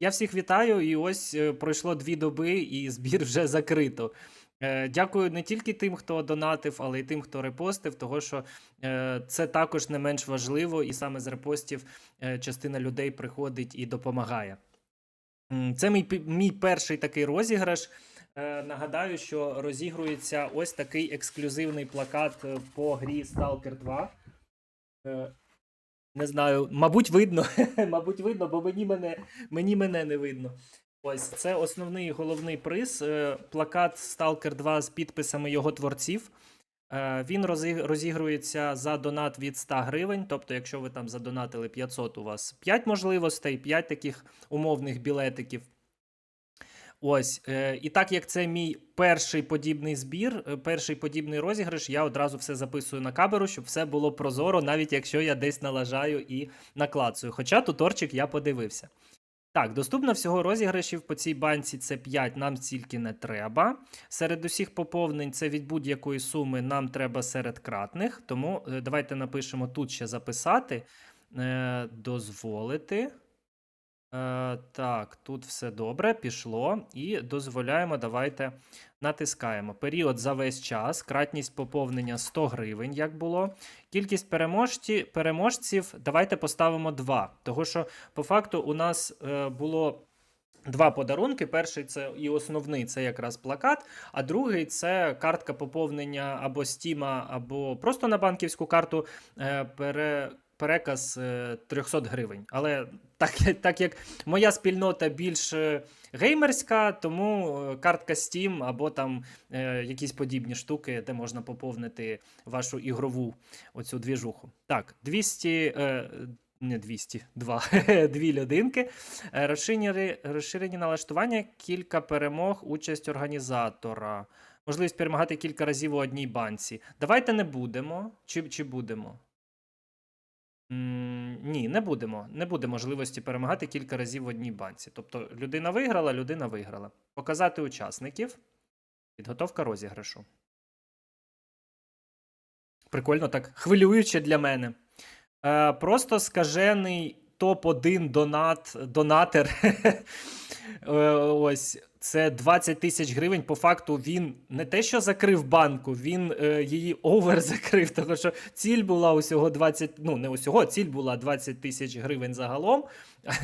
Я всіх вітаю, і ось е, пройшло дві доби, і збір вже закрито. Е, Дякую не тільки тим, хто донатив, але й тим, хто репостив, того що е, це також не менш важливо, і саме з репостів частина людей приходить і допомагає. Це мій, мій перший такий розіграш. Нагадаю, що розігрується ось такий ексклюзивний плакат по грі Stalker 2. Е, Не знаю, мабуть, видно. мабуть, видно, бо мені мене, мені мене не видно. Ось це основний головний приз. е, Плакат Stalker 2 з підписами його творців. Е, Він розігрується за донат від 100 гривень. Тобто, якщо ви там задонатили 500, у вас 5 можливостей, 5 таких умовних білетиків. Ось, е, і так як це мій перший подібний збір, е, перший подібний розіграш, я одразу все записую на камеру, щоб все було прозоро, навіть якщо я десь налажаю і наклацую. Хоча туторчик я подивився. Так, доступно всього розіграшів по цій банці це 5, нам стільки не треба. Серед усіх поповнень це від будь-якої суми нам треба серед кратних. Тому е, давайте напишемо тут ще записати. Дозволити. Е, так, тут все добре, пішло. І дозволяємо, давайте натискаємо. Період за весь час, кратність поповнення 100 гривень, як було. Кількість переможці, переможців давайте поставимо 2. Того що, по факту, у нас е, було. Два подарунки. Перший це і основний це якраз плакат, а другий це картка поповнення або Стіма, або просто на банківську карту е, пере, переказ е, 300 гривень. Але так, так як моя спільнота більш е, геймерська, тому е, картка Steam або там е, якісь подібні штуки, де можна поповнити вашу ігрову оцю двіжуху. Так, 200. Е, не 200, 2, дві людинки. Е, Розширені, розширені налаштування, кілька перемог, участь організатора. Можливість перемагати кілька разів у одній банці. Давайте не будемо. Чи, чи будемо? Ні, не будемо. Не буде можливості перемагати кілька разів в одній банці. Тобто людина виграла, людина виграла. Показати учасників. Підготовка розіграшу. Прикольно так. Хвилююче для мене. Е, просто скажений топ-1 донат, донатер. Е, Ось це 20 тисяч гривень. По факту він не те, що закрив банку, він е, її овер закрив, тому що ціль була усього 20, ну не усього, ціль була 20 тисяч гривень загалом.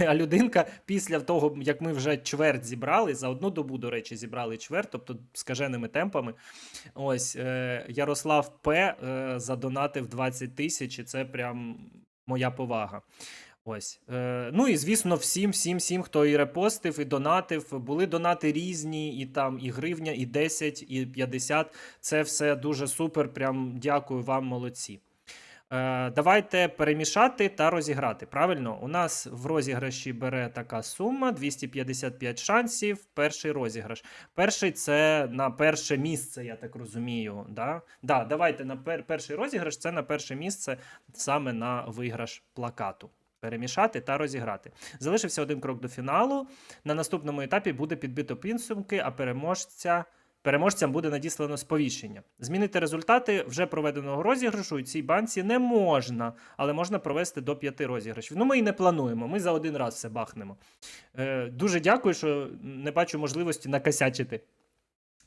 А людинка після того, як ми вже чверть зібрали, за одну добу, до речі, зібрали чверть, тобто скаженими темпами. Ось е, Ярослав П. Е, задонатив 20 тисяч, і це прям моя повага. Ось. Е, ну і звісно, всім, всім, всім, хто і репостив, і донатив. Були донати різні, і там і гривня, і 10, і 50. Це все дуже супер. Прям дякую вам, молодці. Е, давайте перемішати та розіграти. Правильно, у нас в розіграші бере така сума: 255 шансів. Перший розіграш. Перший це на перше місце, я так розумію. Да? Да, давайте на пер- перший розіграш це на перше місце саме на виграш плакату. Перемішати та розіграти. Залишився один крок до фіналу. На наступному етапі буде підбито підсумки, а переможця. Переможцям буде надіслано сповіщення. Змінити результати вже проведеного розіграшу у цій банці не можна, але можна провести до п'яти розіграшів. Ну, ми і не плануємо. Ми за один раз все бахнемо. Е, дуже дякую, що не бачу можливості накосячити.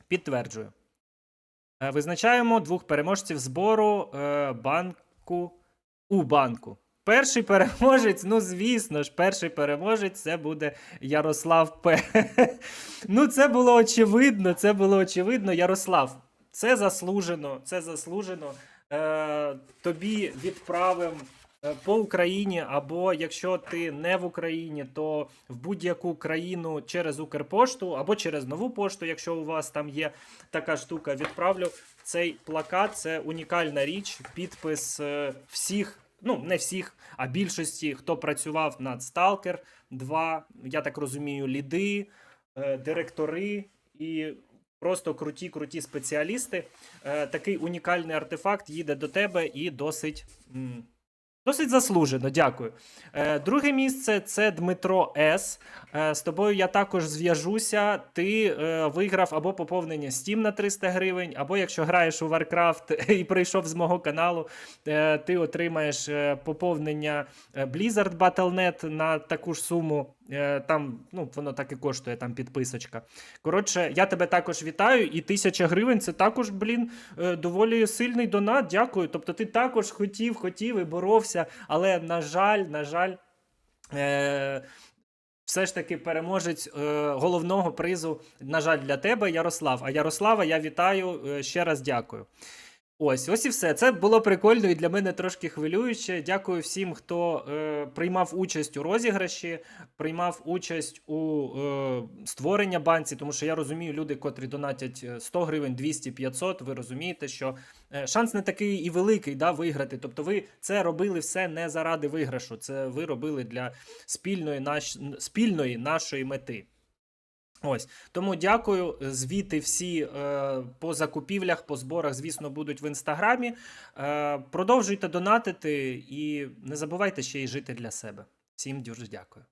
Підтверджую. Е, визначаємо двох переможців збору е, банку у банку. Перший переможець, ну звісно ж, перший переможець це буде Ярослав П. ну, це було очевидно. Це було очевидно. Ярослав, це заслужено. Це заслужено. Е, тобі відправимо е, по Україні, або якщо ти не в Україні, то в будь-яку країну через Укрпошту, або через нову пошту, якщо у вас там є така штука, відправлю цей плакат. Це унікальна річ, підпис е, всіх. Ну, не всіх, а більшості, хто працював над Stalker 2, я так розумію, ліди, е, директори і просто круті, круті спеціалісти. Е, Такий унікальний артефакт їде до тебе і досить. Досить заслужено, дякую. Е, друге місце це Дмитро С. Е, з тобою я також зв'яжуся. Ти е, виграв або поповнення Steam на 300 гривень, або якщо граєш у Warcraft і прийшов з мого каналу, е, ти отримаєш е, поповнення е, Blizzard Battle.net на таку ж суму. Е, Там, ну, воно так і коштує, там підписочка. Коротше, я тебе також вітаю, і тисяча гривень це також, блін, е, доволі сильний донат. Дякую. Тобто, ти також хотів, хотів і боровся, але, на жаль, на жаль. Е, все ж таки переможець е, головного призу, на жаль, для тебе, Ярослав. А Ярослава я вітаю, е, ще раз дякую. Ось, ось і все. Це було прикольно і для мене трошки хвилююче. Дякую всім, хто е, приймав участь у розіграші, приймав участь у е, створення банці, тому що я розумію, люди, котрі донатять е, 100 гривень, 200, 500, ви розумієте, що е, шанс не такий і великий да, виграти. Тобто ви це робили все не заради виграшу, це ви робили для спільної, наш, спільної нашої мети. Ось тому дякую. Звіти всі е, по закупівлях, по зборах, звісно, будуть в інстаграмі. Е, продовжуйте донатити і не забувайте ще й жити для себе. Всім дуже дякую.